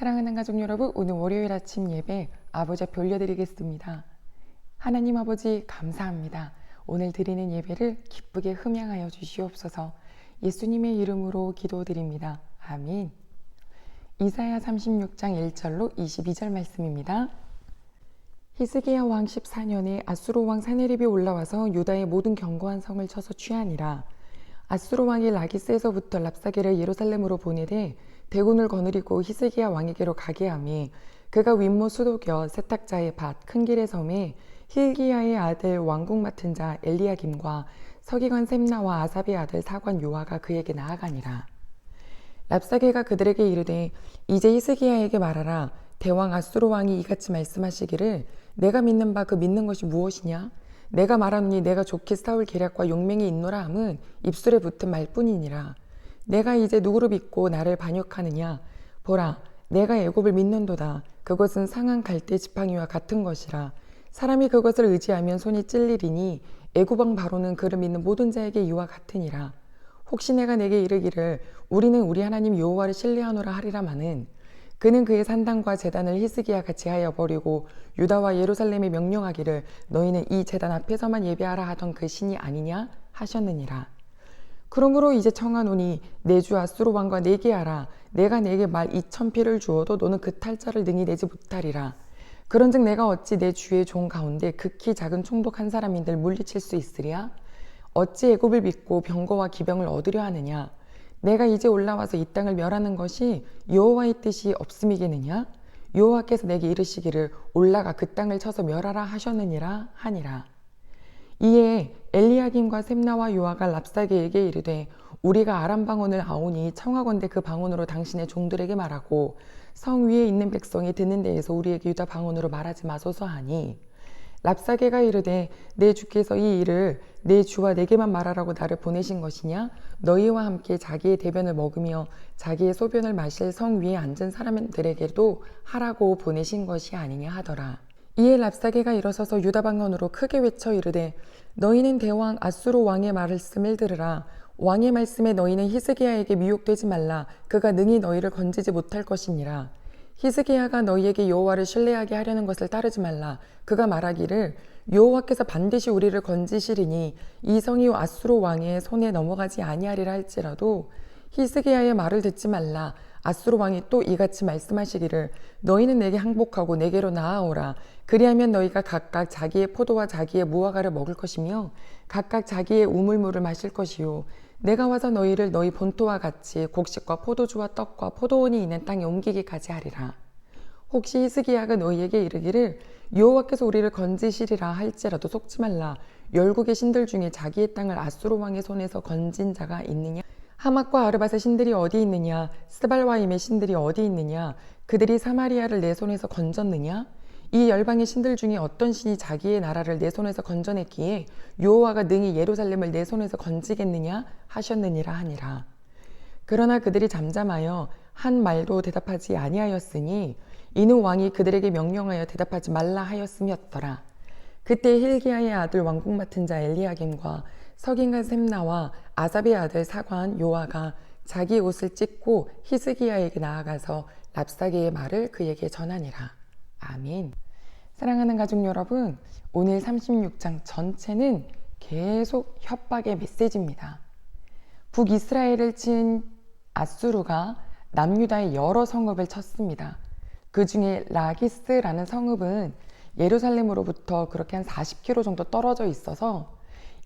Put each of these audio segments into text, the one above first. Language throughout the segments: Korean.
사랑하는 가족 여러분, 오늘 월요일 아침 예배 아버지 앞에 올려드리겠습니다. 하나님 아버지 감사합니다. 오늘 드리는 예배를 기쁘게 흠양하여 주시옵소서. 예수님의 이름으로 기도드립니다. 아멘. 이사야 36장 1절로 22절 말씀입니다. 히스기야 왕 14년에 아수르 왕 사네립이 올라와서 유다의 모든 견고한 성을 쳐서 취하니라. 아수르 왕이 라기스에서부터 랍사게를 예루살렘으로 보내되 대군을 거느리고 히스기야 왕에게로 가게 하며 그가 윗모 수도겨 세탁자의 밭 큰 길의 섬에 힐기야의 아들 왕국 맡은 자 엘리야김과 서기관 셈나와 아삽의 아들 사관 요아가 그에게 나아가니라. 랍사게가 그들에게 이르되 이제 히스기야에게 말하라. 대왕 아수르 왕이 이같이 말씀하시기를 내가 믿는 바 그 믿는 것이 무엇이냐? 내가 말하노니 내가 좋게 싸울 계략과 용맹이 있노라 함은 입술에 붙은 말뿐이니라 내가 이제 누구를 믿고 나를 반역하느냐? 보라 내가 애굽을 믿는도다. 그것은 상한 갈대 지팡이와 같은 것이라. 사람이 그것을 의지하면 손이 찔리리니 애굽왕 바로는 그를 믿는 모든 자에게 이와 같으니라. 혹시 내가 내게 이르기를 우리는 우리 하나님 여호와를 신뢰하노라 하리라마는 그는 그의 산당과 재단을 히스기야 같이 하여 버리고 유다와 예루살렘에 명령하기를 너희는 이 재단 앞에서만 예배하라 하던 그 신이 아니냐 하셨느니라. 그러므로 이제 청하노니 내 주 아수르 왕과 내게 하라. 내가 내게 말 이천 피를 주어도 너는 그 탈자를 능히 내지 못하리라. 그런즉 내가 어찌 내 주의 종 가운데 극히 작은 총독 한 사람인들 물리칠 수 있으랴? 어찌 애굽을 믿고 병거와 기병을 얻으려 하느냐? 내가 이제 올라와서 이 땅을 멸하는 것이 여호와의 뜻이 없음이겠느냐? 여호와께서 내게 이르시기를 올라가 그 땅을 쳐서 멸하라 하셨느니라 하니라. 이에 엘리야김과 셈나와 요아가 랍사게에게 이르되 우리가 아람 방언을 아오니 청하건대 그 방언으로 당신의 종들에게 말하고 성 위에 있는 백성이 듣는 데에서 우리에게 유다 방언으로 말하지 마소서 하니. 랍사게가 이르되 내 주께서 이 일을 내 주와 내게만 말하라고 나를 보내신 것이냐? 너희와 함께 자기의 대변을 먹으며 자기의 소변을 마실 성 위에 앉은 사람들에게도 하라고 보내신 것이 아니냐 하더라 이에 랍사게가 일어서서 유다 방언으로 크게 외쳐 이르되 너희는 대왕 아수르 왕의 말씀을 들으라. 왕의 말씀에 너희는 히스기야에게 미혹되지 말라. 그가 능히 너희를 건지지 못할 것이니라. 히스기야가 너희에게 여호와를 신뢰하게 하려는 것을 따르지 말라. 그가 말하기를 여호와께서 반드시 우리를 건지시리니 이 성이 아수르 왕의 손에 넘어가지 아니하리라 할지라도 히스기야의 말을 듣지 말라. 아수르 왕이 또 이같이 말씀하시기를 너희는 내게 항복하고 내게로 나아오라. 그리하면 너희가 각각 자기의 포도와 자기의 무화과를 먹을 것이며 각각 자기의 우물물을 마실 것이요. 내가 와서 너희를 너희 본토와 같이 곡식과 포도주와 떡과 포도원이 있는 땅에 옮기기까지 하리라. 혹시 히스기야가 너희에게 이르기를 여호와께서 우리를 건지시리라 할지라도 속지 말라. 열국의 신들 중에 자기의 땅을 아수르 왕의 손에서 건진 자가 있느냐? 하맛과 아르밧의 신들이 어디 있느냐? 스발와임의 신들이 어디 있느냐? 그들이 사마리아를 내 손에서 건졌느냐? 이 열방의 신들 중에 어떤 신이 자기의 나라를 내 손에서 건져냈기에 여호와가 능히 예루살렘을 내 손에서 건지겠느냐 하셨느니라 하니라. 그러나 그들이 잠잠하여 한 말도 대답하지 아니하였으니 이는 왕이 그들에게 명령하여 대답하지 말라 하였음이었더라. 그때 힐기야의 아들 왕국 맡은 자 엘리야김과 석인간 셈나와 아삽의 아들 사관 요아가 자기 옷을 찢고 히스기야에게 나아가서 랍사게의 말을 그에게 전하니라. 아멘. 사랑하는 가족 여러분, 오늘 36장 전체는 계속 협박의 메시지입니다. 북이스라엘을 친 아수르가 남유다의 여러 성읍을 쳤습니다. 그 중에 라기스라는 성읍은 예루살렘으로부터 그렇게 한 40km 정도 떨어져 있어서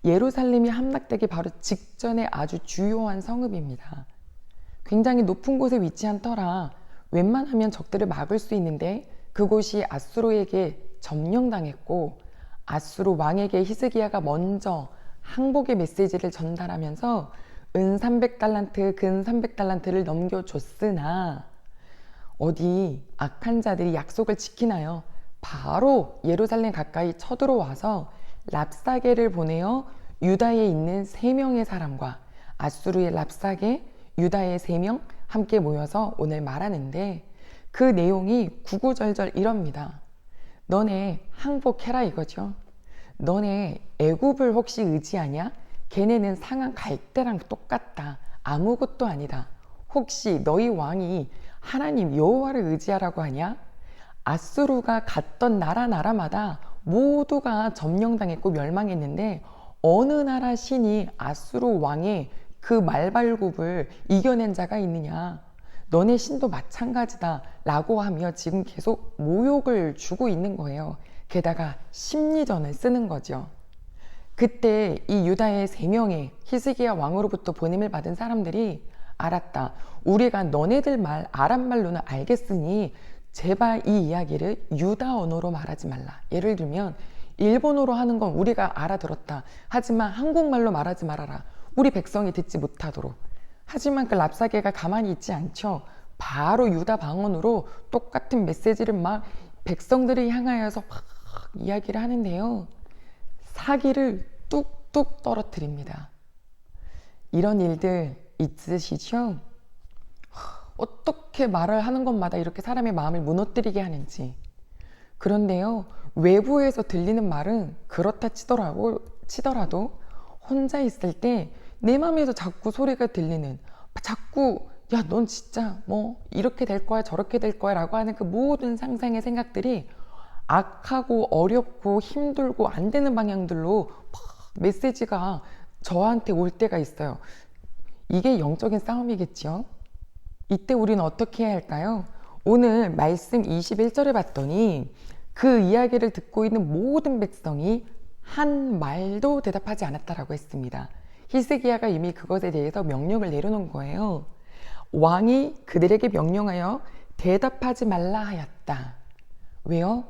예루살렘이 함락되기 바로 직전에 아주 주요한 성읍입니다. 굉장히 높은 곳에 위치한 터라 웬만하면 적들을 막을 수 있는데 그곳이 아수르에게 점령당했고 아수르 왕에게 히스기야가 먼저 항복의 메시지를 전달하면서 은 300달란트, 근 300달란트를 넘겨줬으나 어디 악한 자들이 약속을 지키나요? 바로 예루살렘 가까이 쳐들어와서 랍사게를 보내어 유다에 있는 세 명의 사람과 아수르의 랍사게, 유다의 세 명 함께 모여서 오늘 말하는데 그 내용이 구구절절 이럽니다. 너네 항복해라 이거죠. 너네 애굽을 혹시 의지하냐? 걔네는 상한 갈대랑 똑같다. 아무것도 아니다. 혹시 너희 왕이 하나님 여호와를 의지하라고 하냐? 아수르가 갔던 나라 나라마다 모두가 점령당했고 멸망했는데 어느 나라 신이 아수르 왕의 그 말발굽을 이겨낸 자가 있느냐? 너네 신도 마찬가지다 라고 하며 지금 계속 모욕을 주고 있는 거예요. 게다가 심리전을 쓰는 거죠. 그때 이 유다의 세 명의 히스기야 왕으로부터 보냄을 받은 사람들이 알았다. 우리가 너네들 말 아람 말로는 알겠으니 제발 이 이야기를 유다 언어로 말하지 말라. 예를 들면 일본어로 하는 건 우리가 알아들었다. 하지만 한국말로 말하지 말아라. 우리 백성이 듣지 못하도록. 하지만 그 랍사게가 가만히 있지 않죠. 바로 유다 방언으로 똑같은 메시지를 막 백성들을 향하여서 막 이야기를 하는데요. 사기를 뚝뚝 떨어뜨립니다. 이런 일들 있으시죠? 어떻게 말을 하는 것마다 이렇게 사람의 마음을 무너뜨리게 하는지. 그런데요, 외부에서 들리는 말은 그렇다 치더라고, 치더라도 혼자 있을 때 내 마음에서 자꾸 소리가 들리는, 자꾸, 야, 넌 진짜 뭐 이렇게 될 거야, 저렇게 될 거야 라고 하는 그 모든 상상의 생각들이 악하고 어렵고 힘들고 안 되는 방향들로 막 메시지가 저한테 올 때가 있어요. 이게 영적인 싸움이겠죠. 이때 우리는 어떻게 해야 할까요? 오늘 말씀 21절에 봤더니 그 이야기를 듣고 있는 모든 백성이 한 말도 대답하지 않았다라고 했습니다. 히스기야가 이미 그것에 대해서 명령을 내려놓은 거예요. 왕이 그들에게 명령하여 대답하지 말라 하였다. 왜요?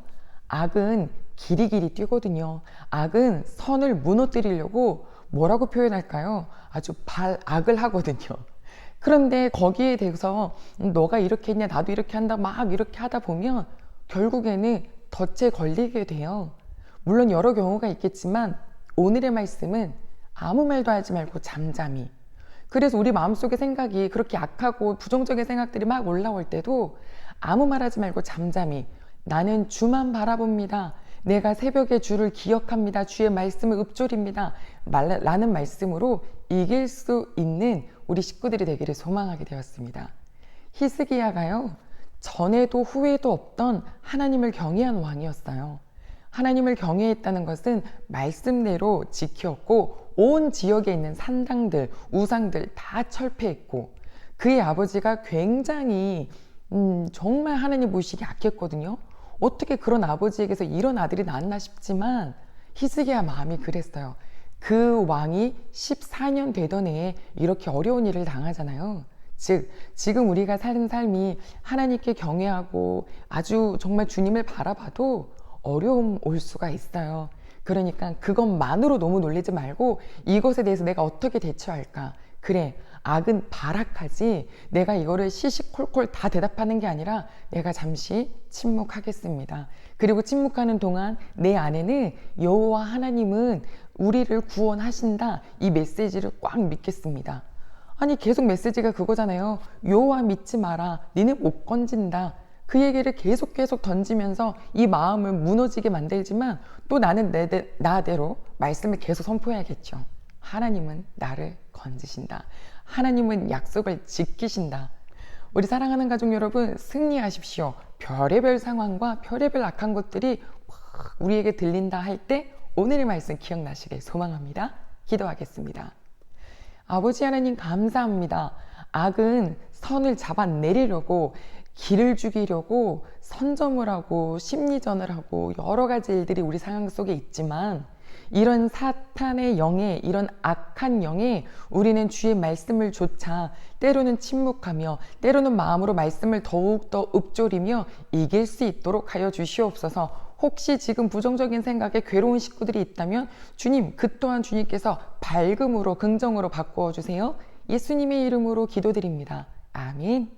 악은 길이길이 뛰거든요. 악은 선을 무너뜨리려고 뭐라고 표현할까요? 아주 발악을 하거든요. 그런데 거기에 대해서 너가 이렇게 했냐, 나도 이렇게 한다, 막 이렇게 하다 보면 결국에는 덫에 걸리게 돼요. 물론 여러 경우가 있겠지만 오늘의 말씀은 아무 말도 하지 말고 잠잠히. 그래서 우리 마음속의 생각이 그렇게 악하고 부정적인 생각들이 막 올라올 때도 아무 말 하지 말고 잠잠히. 나는 주만 바라봅니다. 내가 새벽에 주를 기억합니다. 주의 말씀을 읊조립니다. 말, 라는 말씀으로 이길 수 있는 우리 식구들이 되기를 소망하게 되었습니다. 히스기야가요, 전에도 후에도 없던 하나님을 경외한 왕이었어요. 하나님을 경외했다는 것은 말씀대로 지켰고 온 지역에 있는 산당들, 우상들 다 철폐했고 그의 아버지가 굉장히 음, 정말 하나님 보시기 약했거든요. 어떻게 그런 아버지에게서 이런 아들이 낳았나 싶지만 히스기야 마음이 그랬어요. 그 왕이 14년 되던 해에 이렇게 어려운 일을 당하잖아요. 즉, 지금 우리가 사는 삶이 하나님께 경외하고 아주 정말 주님을 바라봐도 어려움 올 수가 있어요. 그러니까 그것만으로 너무 놀리지 말고 이것에 대해서 내가 어떻게 대처할까? 그래, 악은 발악하지 내가 이거를 시시콜콜 다 대답하는 게 아니라 내가 잠시 침묵하겠습니다. 그리고 침묵하는 동안 내 안에는 여호와 하나님은 우리를 구원하신다 이 메시지를 꽉 믿겠습니다. 아니 계속 메시지가 그거잖아요. 여호와 믿지 마라. 니는 못 건진다. 그 얘기를 계속 계속 던지면서 이 마음을 무너지게 만들지만 또 나는 내, 나대로 말씀을 계속 선포해야겠죠. 하나님은 나를 건지신다. 하나님은 약속을 지키신다. 우리 사랑하는 가족 여러분, 승리하십시오. 별의별 상황과 별의별 악한 것들이 우리에게 들린다 할 때 오늘의 말씀 기억나시길 소망합니다. 기도하겠습니다. 아버지 하나님 감사합니다. 악은 선을 잡아내리려고 길을 죽이려고 선점을 하고 심리전을 하고 여러 가지 일들이 우리 상황 속에 있지만 이런 사탄의 영에 이런 악한 영에 우리는 주의 말씀을 조차 때로는 침묵하며 때로는 마음으로 말씀을 더욱더 읊조리며 이길 수 있도록 하여 주시옵소서. 혹시 지금 부정적인 생각에 괴로운 식구들이 있다면 주님 그 또한 주님께서 밝음으로 긍정으로 바꾸어 주세요. 예수님의 이름으로 기도드립니다. 아멘